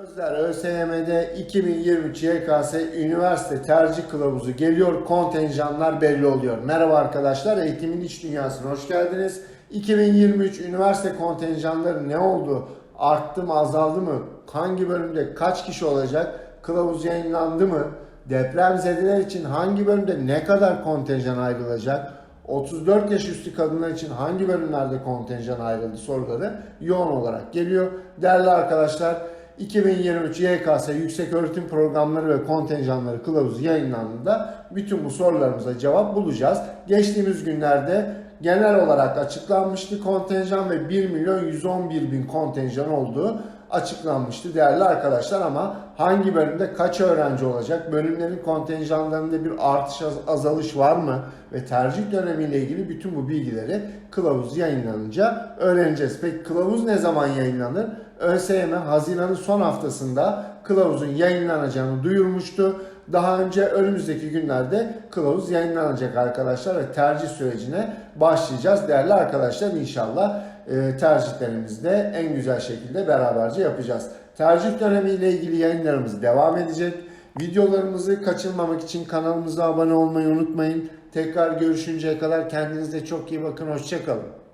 Gözler ÖSYM'de 2023 YKS Üniversite Tercih Kılavuzu geliyor. Kontenjanlar belli oluyor. Merhaba arkadaşlar. Eğitimin iç dünyasına hoş geldiniz. 2023 üniversite kontenjanları ne oldu? Arttı mı, azaldı mı? Hangi bölümde kaç kişi olacak? Kılavuz yayınlandı mı? Depremzedeler için hangi bölümde ne kadar kontenjan ayrılacak? 34 yaş üstü kadınlar için hangi bölümlerde kontenjan ayrıldı soruları yoğun olarak geliyor. Değerli arkadaşlar 2023 YKS Yüksek Öğretim Programları ve Kontenjanları Kılavuzu yayınlandığında bütün bu sorularımıza cevap bulacağız. Geçtiğimiz günlerde genel olarak açıklanmıştı kontenjan ve 1 milyon 111 bin kontenjan olduğu açıklanmıştı değerli arkadaşlar ama hangi bölümde kaç öğrenci olacak, bölümlerin kontenjanlarında bir artış az- azalış var mı ve tercih dönemiyle ilgili bütün bu bilgileri kılavuz yayınlanınca öğreneceğiz. Peki kılavuz ne zaman yayınlanır? ÖSYM Haziran'ın son haftasında kılavuzun yayınlanacağını duyurmuştu. Daha önce önümüzdeki günlerde kılavuz yayınlanacak arkadaşlar ve tercih sürecine başlayacağız. Değerli arkadaşlar inşallah e, tercihlerimizi de en güzel şekilde beraberce yapacağız. Tercih dönemiyle ilgili yayınlarımız devam edecek. Videolarımızı kaçırmamak için kanalımıza abone olmayı unutmayın. Tekrar görüşünceye kadar kendinize çok iyi bakın. Hoşçakalın.